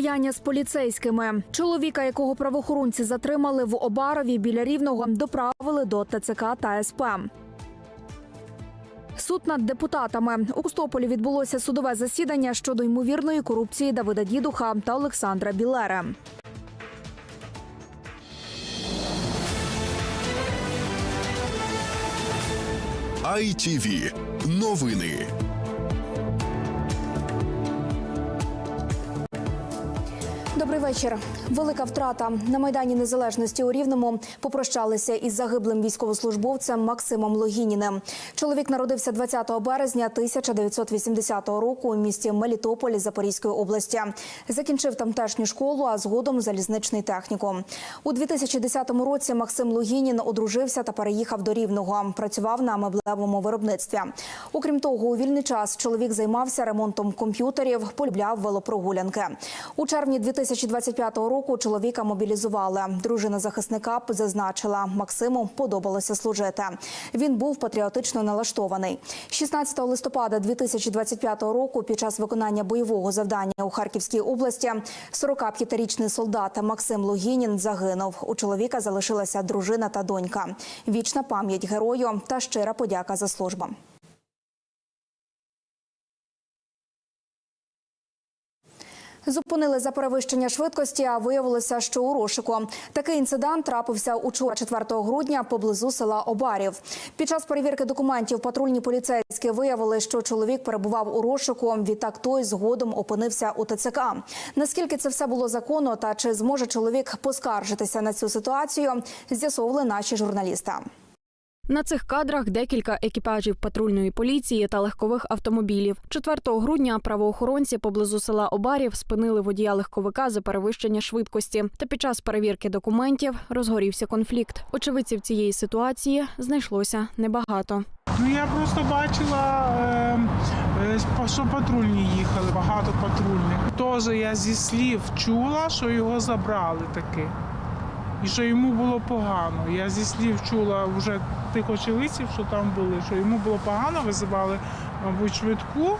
Протистояння з поліцейськими чоловіка, якого правоохоронці затримали в Обарові біля Рівного, доправили до ТЦК та СП. Суд над депутатами у Костополі відбулося судове засідання щодо ймовірної корупції Давида Дідуха та Олександра Білера. ITV. Новини. Добрий вечір. Велика втрата на майдані незалежності у Рівному попрощалися із загиблим військовослужбовцем Максимом Логініним. Чоловік народився 20 березня 1980 року у місті Мелітополі Запорізької області. Закінчив тамтешню школу, а згодом залізничний технікум. У 2010 році Максим Логінін одружився та переїхав до Рівного. Працював на меблевому виробництві. Окрім того, у вільний час чоловік займався ремонтом комп'ютерів, полюбляв велопрогулянки. У червні 2025 року чоловіка мобілізували. Дружина захисника зазначила, Максиму подобалося служити. Він був патріотично налаштований. 16 листопада 2025 року, під час виконання бойового завдання у Харківській області, 45-річний солдат Максим Логінін загинув. У чоловіка залишилася дружина та донька. Вічна пам'ять герою та щира подяка за службу. Зупинили за перевищення швидкості, а виявилося, що у розшуку. Такий інцидент трапився учора 4 грудня поблизу села Обарів. Під час перевірки документів патрульні поліцейські виявили, що чоловік перебував у розшуку. Відтак той згодом опинився у ТЦК. Наскільки це все було законно, та чи зможе чоловік поскаржитися на цю ситуацію, з'ясовували наші журналісти. На цих кадрах декілька екіпажів патрульної поліції та легкових автомобілів. 4 грудня правоохоронці поблизу села Обарів спинили водія легковика за перевищення швидкості. Та під час перевірки документів розгорівся конфлікт. Очевидців цієї ситуації знайшлося небагато. Ну я просто бачила, е, е, що патрульні їхали, багато патрульних. Теж я зі слів чула, що його забрали таки. І що йому було погано. Я зі слів чула вже тих очевидців, що там були, що йому було погано, визивали, мабуть, швидку.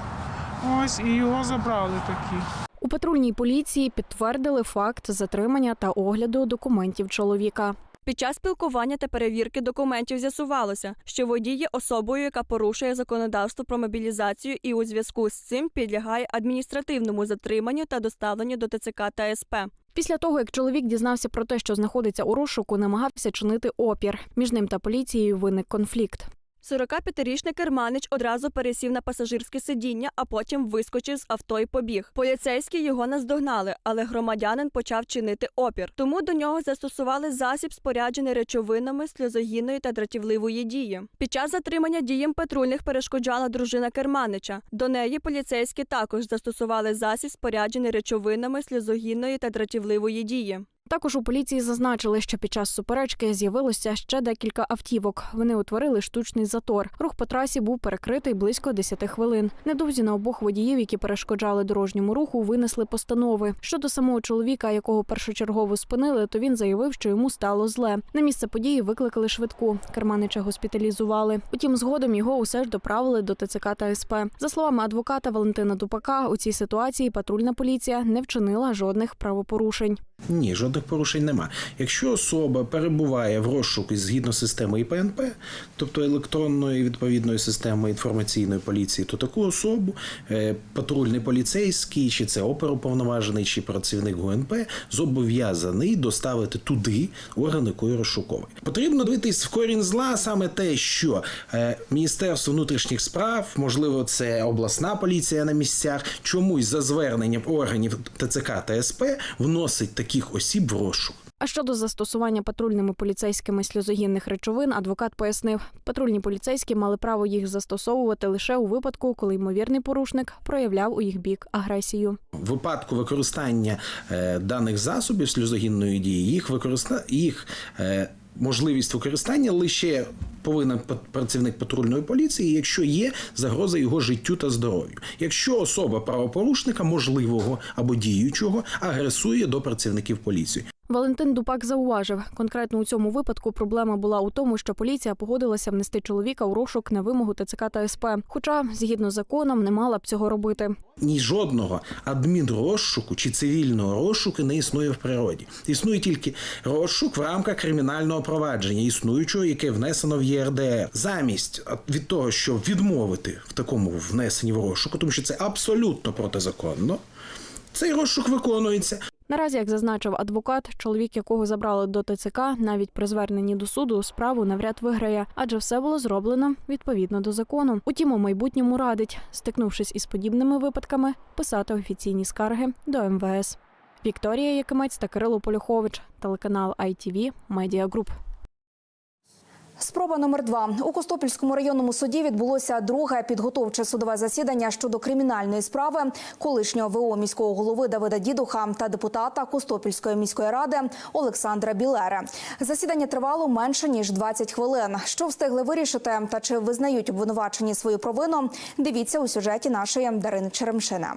Ось і його забрали такі. У патрульній поліції підтвердили факт затримання та огляду документів чоловіка. Під час спілкування та перевірки документів з'ясувалося, що водій є особою, яка порушує законодавство про мобілізацію і у зв'язку з цим підлягає адміністративному затриманню та доставленню до ТЦК та СП. Після того, як чоловік дізнався про те, що знаходиться у розшуку, намагався чинити опір. Між ним та поліцією виник конфлікт. 45-річний керманич одразу пересів на пасажирське сидіння, а потім вискочив з авто і побіг. Поліцейські його наздогнали, але громадянин почав чинити опір. Тому до нього застосували засіб, споряджений речовинами сльозогінної та дратівливої дії. Під час затримання діям патрульних перешкоджала дружина керманича. До неї поліцейські також застосували засіб, споряджений речовинами сльозогінної та дратівливої дії. Також у поліції зазначили, що під час суперечки з'явилося ще декілька автівок. Вони утворили штучний затор. Рух по трасі був перекритий близько 10 хвилин. Недовзі на обох водіїв, які перешкоджали дорожньому руху, винесли постанови. Щодо самого чоловіка, якого першочергово спинили, то він заявив, що йому стало зле. На місце події викликали швидку. Керманича госпіталізували. Утім, згодом його усе ж доправили до ТЦК та СП. За словами адвоката Валентина Дупака, у цій ситуації патрульна поліція не вчинила жодних правопорушень. Ні, жодних порушень нема. Якщо особа перебуває в розшуку згідно системи ІПНП, тобто електронної відповідної системи інформаційної поліції, то таку особу е, патрульний поліцейський, чи це оперуповноважений, чи працівник ГУНП зобов'язаний доставити туди орган якої розшуковий. Потрібно дивитись в корінь зла саме те, що е, Міністерство внутрішніх справ, можливо, це обласна поліція на місцях, чомусь за зверненням органів ТЦК та СП вносить таких осіб в розшук. А щодо застосування патрульними поліцейськими сльозогінних речовин, адвокат пояснив, патрульні поліцейські мали право їх застосовувати лише у випадку, коли ймовірний порушник проявляв у їх бік агресію. В випадку використання е, даних засобів сльозогінної дії, їх використа... їх е, можливість використання лише повинен працівник патрульної поліції, якщо є загроза його життю та здоров'ю. Якщо особа правопорушника, можливого або діючого, агресує до працівників поліції. Валентин Дупак зауважив, конкретно у цьому випадку проблема була у тому, що поліція погодилася внести чоловіка у розшук на вимогу ТЦК та СП, хоча згідно з законом не мала б цього робити. Ні жодного адмінрозшуку чи цивільного розшуку не існує в природі. Існує тільки розшук в рамках кримінального провадження, існуючого, яке внесено в ЄРДР. Замість від того, щоб відмовити в такому внесенні в розшуку, тому що це абсолютно протизаконно. Цей розшук виконується. Наразі, як зазначив адвокат, чоловік, якого забрали до ТЦК, навіть при зверненні до суду справу навряд виграє, адже все було зроблено відповідно до закону. Утім, у майбутньому радить, стикнувшись із подібними випадками, писати офіційні скарги до МВС. Вікторія Якимець та Кирило Полюхович, телеканал ITV Медіа Group. Спроба номер два у Костопільському районному суді відбулося друге підготовче судове засідання щодо кримінальної справи колишнього ВО міського голови Давида Дідуха та депутата Костопільської міської ради Олександра Білери. Засідання тривало менше ніж 20 хвилин. Що встигли вирішити та чи визнають обвинувачені свою провину? Дивіться у сюжеті нашої Дарини Черемшини.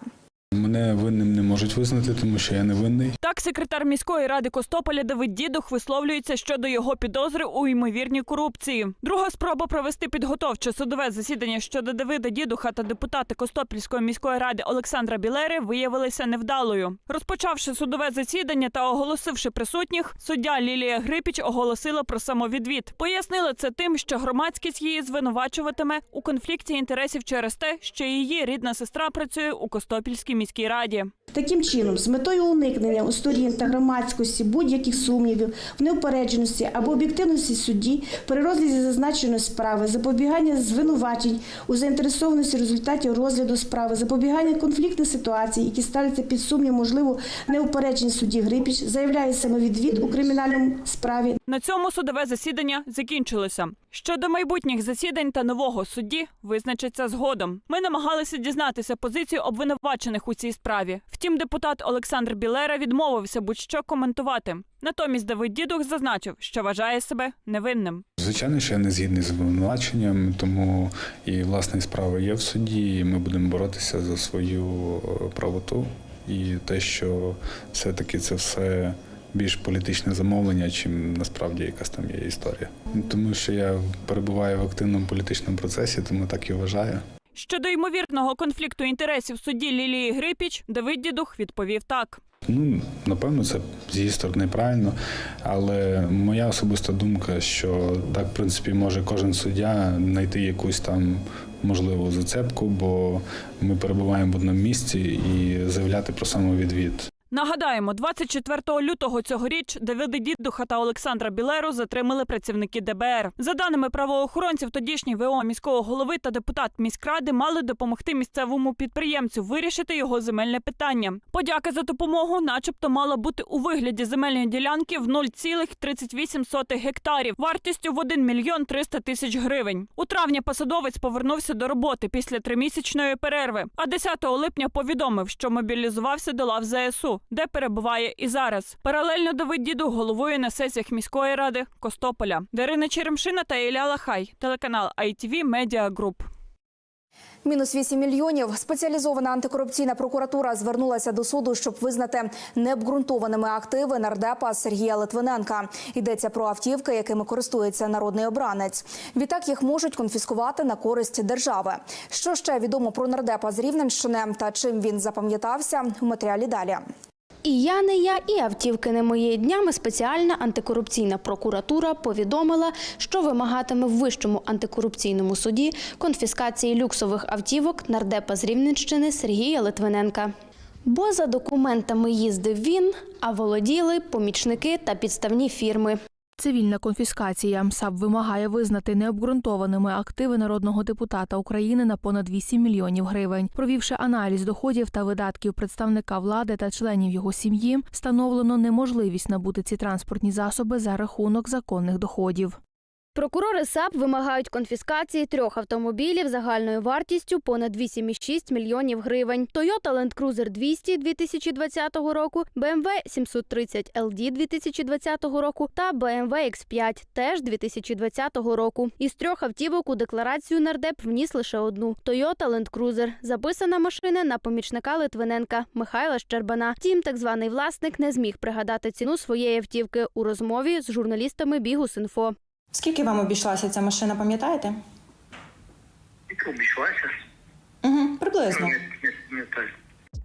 Мене винним не можуть визнати, тому що я не винний. Так, секретар міської ради Костополя Давид Дідух висловлюється щодо його підозри у ймовірній корупції. Друга спроба провести підготовче судове засідання щодо Давида Дідуха та депутата Костопільської міської ради Олександра Білери виявилися невдалою. Розпочавши судове засідання та оголосивши присутніх, суддя Лілія Грипіч оголосила про самовідвід. Пояснила це тим, що громадськість її звинувачуватиме у конфлікті інтересів через те, що її рідна сестра працює у Костопільській міській раді. Таким чином, з метою уникнення у сторін та громадськості будь-яких сумнівів в неупередженості або об'єктивності судді при розгляді зазначеної справи, запобігання звинувачень у заінтересованості результатів розгляду справи, запобігання конфліктних ситуацій, які ставляться під сумнів, можливо, неупередженість судді Грипіч, заявляє самовідвід у кримінальному справі На цьому судове засідання закінчилося. Щодо майбутніх засідань та нового судді визначиться згодом. Ми намагалися дізнатися позицію обвинувачених у цій справі. Втім, депутат Олександр Білера відмовився будь-що коментувати. Натомість Давид Дідух зазначив, що вважає себе невинним. Звичайно, що я не згідний з обвинуваченням, тому і власне справа є в суді. і Ми будемо боротися за свою е, правоту і те, що все-таки це все більш політичне замовлення, чим насправді якась там є історія. Тому що я перебуваю в активному політичному процесі, тому так і вважаю. Щодо ймовірного конфлікту інтересів судді Лілії Грипіч, Давид Дідух відповів так. Ну, напевно, це з її сторони правильно, але моя особиста думка, що так, в принципі, може кожен суддя знайти якусь там можливу зацепку, бо ми перебуваємо в одному місці і заявляти про самовідвід. Нагадаємо, 24 лютого цьогоріч Давида Дідуха та Олександра Білеру затримали працівники ДБР. За даними правоохоронців, тодішній ВО міського голови та депутат міськради мали допомогти місцевому підприємцю вирішити його земельне питання. Подяка за допомогу, начебто, мала бути у вигляді земельної ділянки в 0,38 гектарів вартістю в 1 мільйон 300 тисяч гривень. У травні посадовець повернувся до роботи після тримісячної перерви. А 10 липня повідомив, що мобілізувався до лав ЗСУ, де перебуває і зараз. Паралельно Давид Діду головує на сесіях міської ради Костополя. Дарина Черемшина та Ілля Лахай, телеканал ITV Media Group. Мінус 8 мільйонів. Спеціалізована антикорупційна прокуратура звернулася до суду, щоб визнати необґрунтованими активи нардепа Сергія Литвиненка. Йдеться про автівки, якими користується народний обранець. Відтак їх можуть конфіскувати на користь держави. Що ще відомо про нардепа з Рівненщини та чим він запам'ятався у матеріалі далі. І я не я, і автівки не мої. Днями спеціальна антикорупційна прокуратура повідомила, що вимагатиме в вищому антикорупційному суді конфіскації люксових автівок нардепа з Рівненщини Сергія Литвиненка. Бо за документами їздив він, а володіли помічники та підставні фірми. Цивільна конфіскація. САП вимагає визнати необґрунтованими активи народного депутата України на понад 8 мільйонів гривень. Провівши аналіз доходів та видатків представника влади та членів його сім'ї, встановлено неможливість набути ці транспортні засоби за рахунок законних доходів. Прокурори САП вимагають конфіскації трьох автомобілів загальною вартістю понад 8,6 мільйонів гривень. Toyota Land Cruiser 200 2020 року, BMW 730 LD 2020 року та BMW X5 теж 2020 року. Із трьох автівок у декларацію нардеп вніс лише одну Toyota Land Cruiser. Записана машина на помічника Литвиненка Михайла Щербана. Втім, так званий власник не зміг пригадати ціну своєї автівки у розмові з журналістами Бігус.Інфо. Скільки вам обійшлася ця машина, пам'ятаєте? Тільки обійшлася. Угу, приблизно.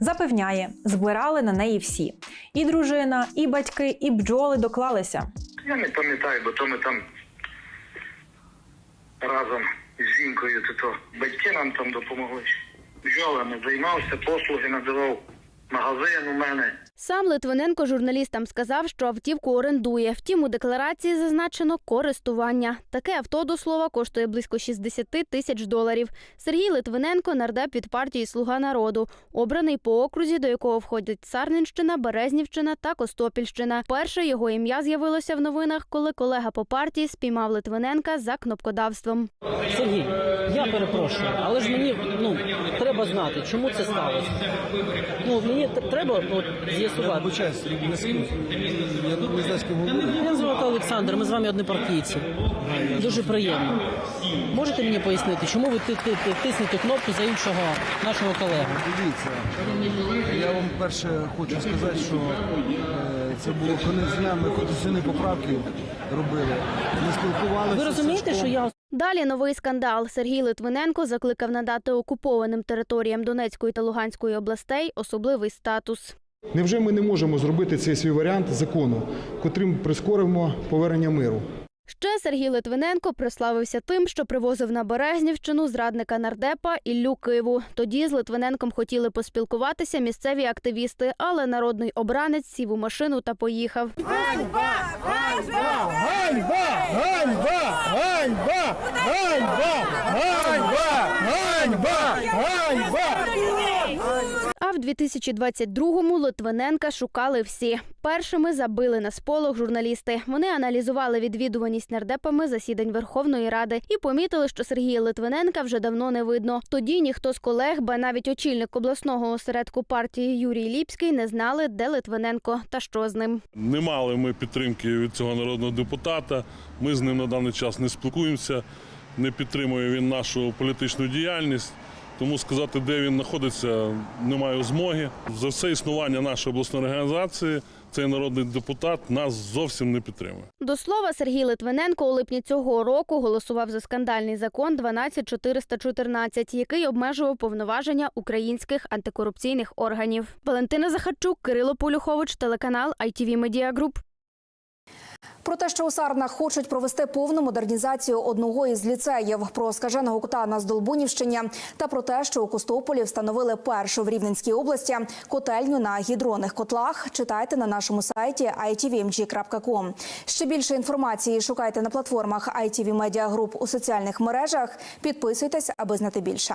Запевняє, збирали на неї всі. І дружина, і батьки, і бджоли доклалися. Я не пам'ятаю, бо то ми там разом з жінкою, то, то батьки нам там допомогли. Бджолами займався, послуги надавав магазин у мене. Сам Литвиненко журналістам сказав, що автівку орендує. Втім, у декларації зазначено користування. Таке авто до слова коштує близько 60 тисяч доларів. Сергій Литвиненко нардеп від партії Слуга народу, обраний по окрузі, до якого входять Сарненщина, Березнівщина та Костопільщина. Перше його ім'я з'явилося в новинах, коли колега по партії спіймав Литвиненка за кнопкодавством. Сергій, я перепрошую, але ж мені ну треба знати, чому це сталося. Ну мені треба от, з'ясувати. Мене звати Олександр, ми з вами однопартійці. Дуже приємно. Можете мені пояснити, чому ви ти, ти, ти, тиснете кнопку за іншого нашого колегу? Дивіться, я вам перше хочу сказати, що е, це було конець дня, ми конституційні поправки робили. Ми спілкувалися. Ви розумієте, що я Далі новий скандал. Сергій Литвиненко закликав надати окупованим територіям Донецької та Луганської областей особливий статус. Невже ми не можемо зробити цей свій варіант закону, котрим прискоримо повернення миру? Ще Сергій Литвиненко прославився тим, що привозив на Березнівщину зрадника нардепа Іллю Киву. Тоді з Литвиненком хотіли поспілкуватися місцеві активісти, але народний обранець сів у машину та поїхав. А в 2022-му Литвиненка шукали всі. Першими забили на сполох журналісти. Вони аналізували відвідуваність нардепами засідань Верховної Ради і помітили, що Сергія Литвиненка вже давно не видно. Тоді ніхто з колег, ба навіть очільник обласного осередку партії Юрій Ліпський, не знали, де Литвиненко та що з ним. Не мали ми підтримки від цього народного депутата. Ми з ним на даний час не спілкуємося, не підтримує він нашу політичну діяльність. Тому сказати, де він знаходиться, не маю змоги. За все існування нашої обласної організації цей народний депутат нас зовсім не підтримує. До слова, Сергій Литвиненко у липні цього року голосував за скандальний закон 12414, який обмежував повноваження українських антикорупційних органів. Валентина Захарчук, Кирило Полюхович, телеканал ITV Media Group. Про те, що у Сарнах хочуть провести повну модернізацію одного із ліцеїв, про скаженого кута на Здолбунівщині та про те, що у Костополі встановили першу в Рівненській області котельню на гідронних котлах. Читайте на нашому сайті itvmg.com. Ще більше інформації шукайте на платформах ITV Media Group у соціальних мережах. Підписуйтесь, аби знати більше.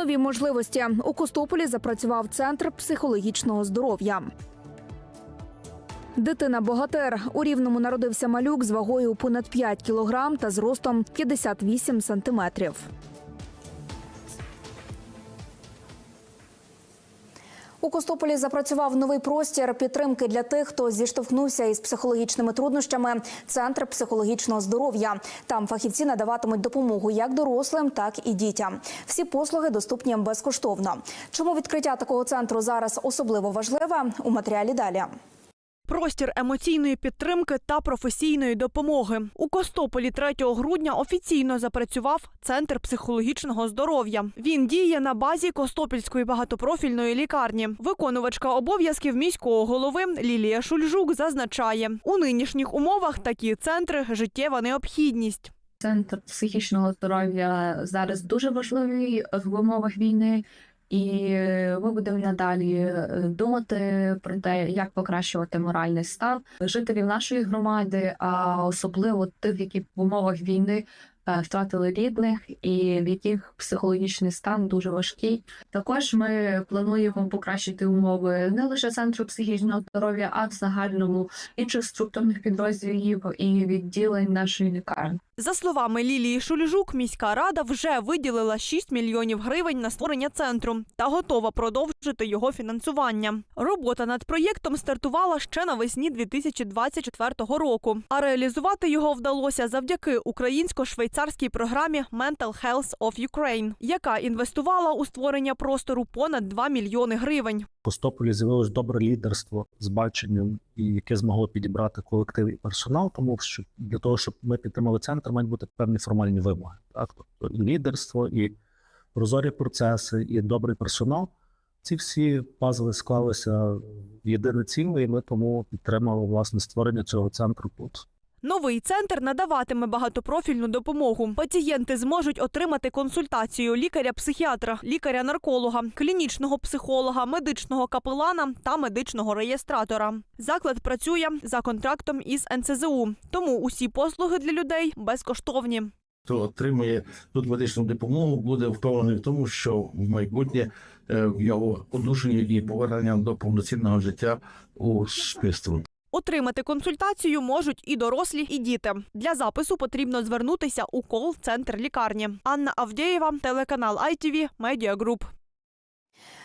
Нові можливості у Костополі запрацював центр психологічного здоров'я. Дитина богатир у рівному народився малюк з вагою понад 5 кілограм та зростом 58 сантиметрів. У Костополі запрацював новий простір підтримки для тих, хто зіштовхнувся із психологічними труднощами. Центр психологічного здоров'я. Там фахівці надаватимуть допомогу як дорослим, так і дітям. Всі послуги доступні безкоштовно. Чому відкриття такого центру зараз особливо важливе? У матеріалі далі. Простір емоційної підтримки та професійної допомоги. У Костополі 3 грудня офіційно запрацював центр психологічного здоров'я. Він діє на базі Костопільської багатопрофільної лікарні. Виконувачка обов'язків міського голови Лілія Шульжук зазначає, у нинішніх умовах такі центри життєва необхідність. Центр психічного здоров'я зараз дуже важливий в умовах війни, і ми будемо надалі е, думати про те, як покращувати моральний стан жителів нашої громади, а особливо тих, які в умовах війни е, втратили рідних і в яких психологічний стан дуже важкий. Також ми плануємо покращити умови не лише центру психічного здоров'я, а в загальному інших структурних підрозділів і відділень нашої лікарні. За словами Лілії Шульжук, міська рада вже виділила 6 мільйонів гривень на створення центру та готова продовжити його фінансування. Робота над проєктом стартувала ще навесні 2024 року, а реалізувати його вдалося завдяки українсько-швейцарській програмі Mental Health of Ukraine, яка інвестувала у створення простору понад 2 мільйони гривень. Костополі з'явилось добре лідерство з баченням, яке змогло підібрати колектив і персонал, тому що для того, щоб ми підтримали центр, мають бути певні формальні вимоги. Так, тобто і лідерство, і прозорі процеси, і добрий персонал. Ці всі пазли склалися в єдине ціле, і ми тому підтримали власне створення цього центру тут. Новий центр надаватиме багатопрофільну допомогу. Пацієнти зможуть отримати консультацію лікаря-психіатра, лікаря-нарколога, клінічного психолога, медичного капелана та медичного реєстратора. Заклад працює за контрактом із НЦЗУ, тому усі послуги для людей безкоштовні. хто отримує тут медичну допомогу, буде впевнений в тому, що в майбутнє е, його одужання і повернення до повноцінного життя у суспільстві. Отримати консультацію можуть і дорослі, і діти. Для запису потрібно звернутися у кол-центр лікарні. Анна Авдєєва, телеканал ITV, Media Group.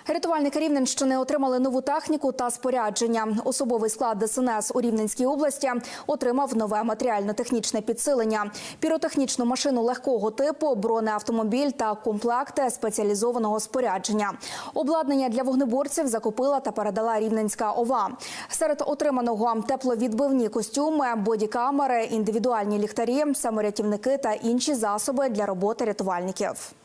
Рятувальники Рівненщини отримали нову техніку та спорядження. Особовий склад ДСНС у Рівненській області отримав нове матеріально-технічне підсилення, піротехнічну машину легкого типу, бронеавтомобіль та комплекти спеціалізованого спорядження. Обладнання для вогнеборців закупила та передала Рівненська ОВА. Серед отриманого тепловідбивні костюми, бодікамери, індивідуальні ліхтарі, саморятівники та інші засоби для роботи рятувальників.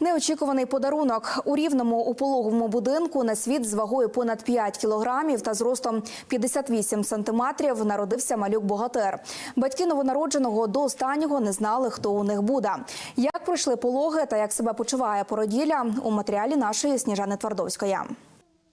Неочікуваний подарунок у рівному у пологовому будинку на світ з вагою понад 5 кілограмів та зростом 58 сантиметрів народився малюк богатир. Батьки новонародженого до останнього не знали, хто у них буде. Як пройшли пологи та як себе почуває породілля у матеріалі нашої Сніжани Твардовської.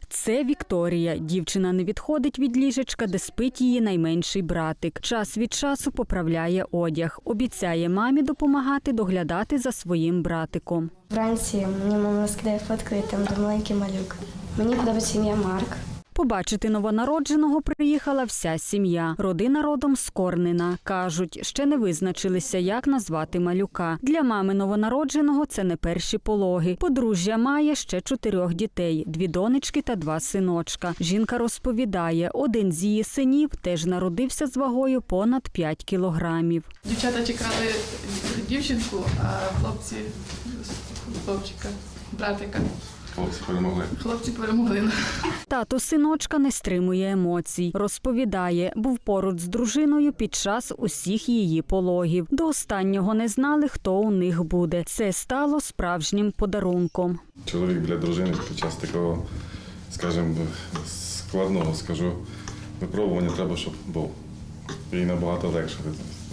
Це Вікторія. Дівчина не відходить від ліжечка, де спить її найменший братик. Час від часу поправляє одяг. Обіцяє мамі допомагати доглядати за своїм братиком. Вранці мені мама скидає фотку, там де маленький малюк. Мені подобається ім'я Марк. Побачити новонародженого приїхала вся сім'я. Родина родом з Корнина. Кажуть, ще не визначилися, як назвати малюка. Для мами новонародженого це не перші пологи. Подружжя має ще чотирьох дітей: дві донечки та два синочка. Жінка розповідає, один з її синів теж народився з вагою понад 5 кілограмів. Дівчата чекали дівчинку, а хлопці хлопчика, братика. Хлопці перемогли. Хлопці перемогли. Тато синочка не стримує емоцій. Розповідає, був поруч з дружиною під час усіх її пологів. До останнього не знали, хто у них буде. Це стало справжнім подарунком. Чоловік для дружини під час такого, скажімо, складного, скажу, випробування треба, щоб був. І набагато легше.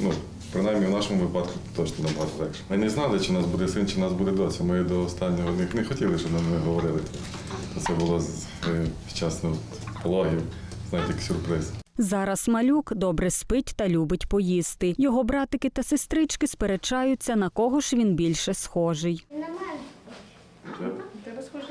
Ну, принаймні в нашому випадку точно набагато легше. Ми не знали, чи нас буде син, чи нас буде доця. Ми до останнього не, не хотіли, щоб нам не говорили. Це було з- е, під час ну, пологів, знаєте, як сюрприз. Зараз малюк добре спить та любить поїсти. Його братики та сестрички сперечаються, на кого ж він більше схожий. Тебе схоже?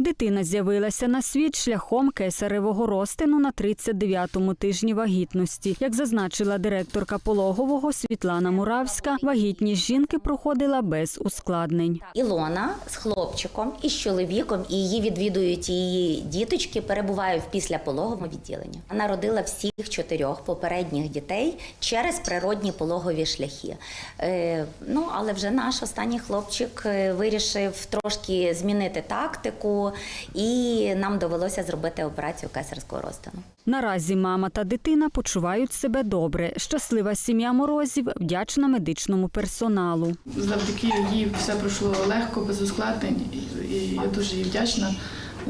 Дитина з'явилася на світ шляхом кесаревого розтину на 39-му тижні вагітності. Як зазначила директорка пологового Світлана Муравська, вагітність жінки проходила без ускладнень. Ілона з хлопчиком і з чоловіком, і її відвідують її діточки, перебуває в післяпологовому відділенні. Вона родила всіх чотирьох попередніх дітей через природні пологові шляхи. Е, ну, але вже наш останній хлопчик е, вирішив трошки змінити тактику, і нам довелося зробити операцію кесарського розтину. Наразі мама та дитина почувають себе добре. Щаслива сім'я морозів вдячна медичному персоналу. Завдяки їй все пройшло легко, без ускладнень. І- І я дуже їй вдячна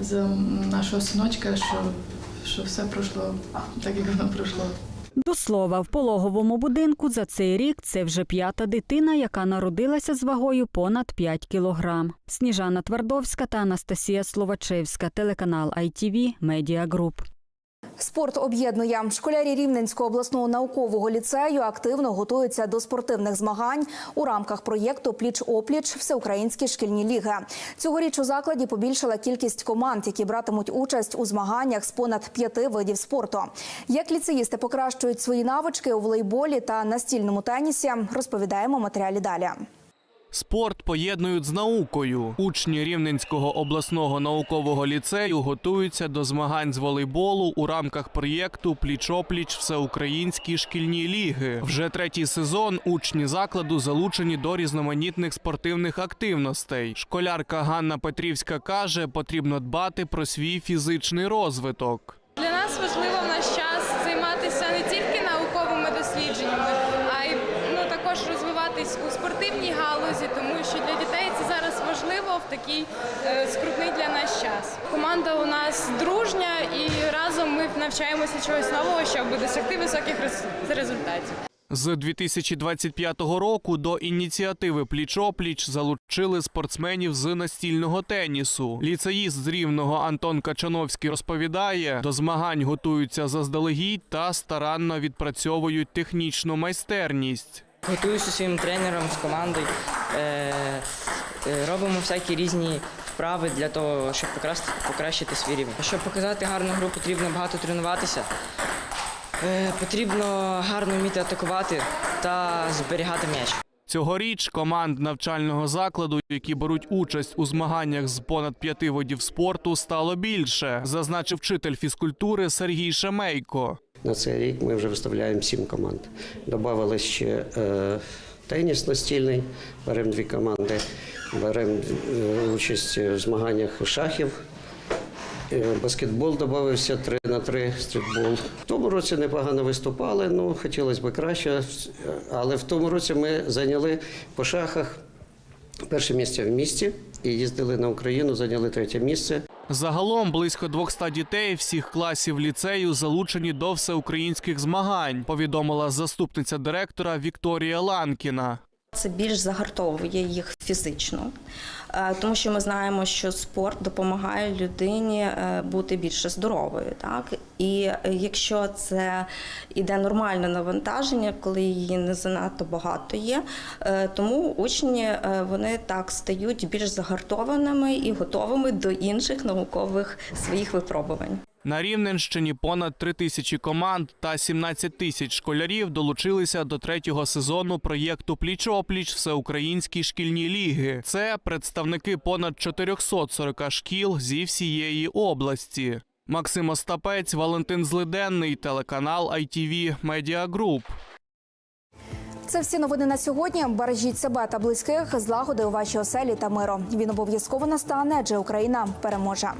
за нашого синочка, що, що все пройшло так, як воно пройшло. До слова, в пологовому будинку за цей рік це вже п'ята дитина, яка народилася з вагою понад 5 кілограм. Сніжана Твардовська та Анастасія Словачевська, телеканал ITV, Media Group. Спорт об'єднує школярі Рівненського обласного наукового ліцею активно готуються до спортивних змагань у рамках проєкту Пліч опліч Всеукраїнські шкільні ліги. Цьогоріч у закладі побільшала кількість команд, які братимуть участь у змаганнях з понад п'яти видів спорту. Як ліцеїсти покращують свої навички у волейболі та настільному тенісі, розповідаємо матеріалі далі. Спорт поєднують з наукою. Учні Рівненського обласного наукового ліцею готуються до змагань з волейболу у рамках проєкту Пліч-опліч Всеукраїнські шкільні ліги. Вже третій сезон учні закладу залучені до різноманітних спортивних активностей. Школярка Ганна Петрівська каже, потрібно дбати про свій фізичний розвиток. Для нас важливо такий е, скрутний для нас час. Команда у нас дружня і разом ми навчаємося чогось нового, щоб досягти високих результатів. З 2025 року до ініціативи Пліч-опліч залучили спортсменів з настільного тенісу. Ліцеїст з рівного Антон Качановський розповідає, до змагань готуються заздалегідь та старанно відпрацьовують технічну майстерність. Готуюся своїм тренером з командою. Е, е, робимо всякі різні вправи для того, щоб покрасти- покращити свій рівень. Щоб показати гарну гру, потрібно багато тренуватися. Е, потрібно гарно вміти атакувати та зберігати м'яч. Цьогоріч команд навчального закладу, які беруть участь у змаганнях з понад п'яти видів спорту, стало більше, зазначив вчитель фізкультури Сергій Шемейко. На цей рік ми вже виставляємо сім команд. Добавили ще е, теніс настільний, беремо дві команди, беремо е, участь в змаганнях шахів. Е, Баскетбол додався 3 на 3 стрітбол. В тому році непогано виступали, ну хотілося б краще, але в тому році ми зайняли по шахах перше місце в місті і їздили на Україну, зайняли третє місце. Загалом близько 200 дітей всіх класів ліцею залучені до всеукраїнських змагань, повідомила заступниця директора Вікторія Ланкіна. Це більш загартовує їх фізично, е, тому що ми знаємо, що спорт допомагає людині е, бути більше здоровою. Так? І е, якщо це іде нормальне навантаження, коли її не занадто багато є, тому учні вони так стають більш загартованими і готовими до інших наукових своїх випробувань. На Рівненщині понад 3 тисячі команд та 17 тисяч школярів долучилися до третього сезону проєкту Пліч-опліч Всеукраїнські шкільні ліги. Це представники понад 440 шкіл зі всієї області. Максим Остапець, Валентин Злиденний, телеканал ITV Media Group. Це всі новини на сьогодні. Бережіть себе та близьких, злагоди у вашій оселі та миру. Він обов'язково настане, адже Україна переможе.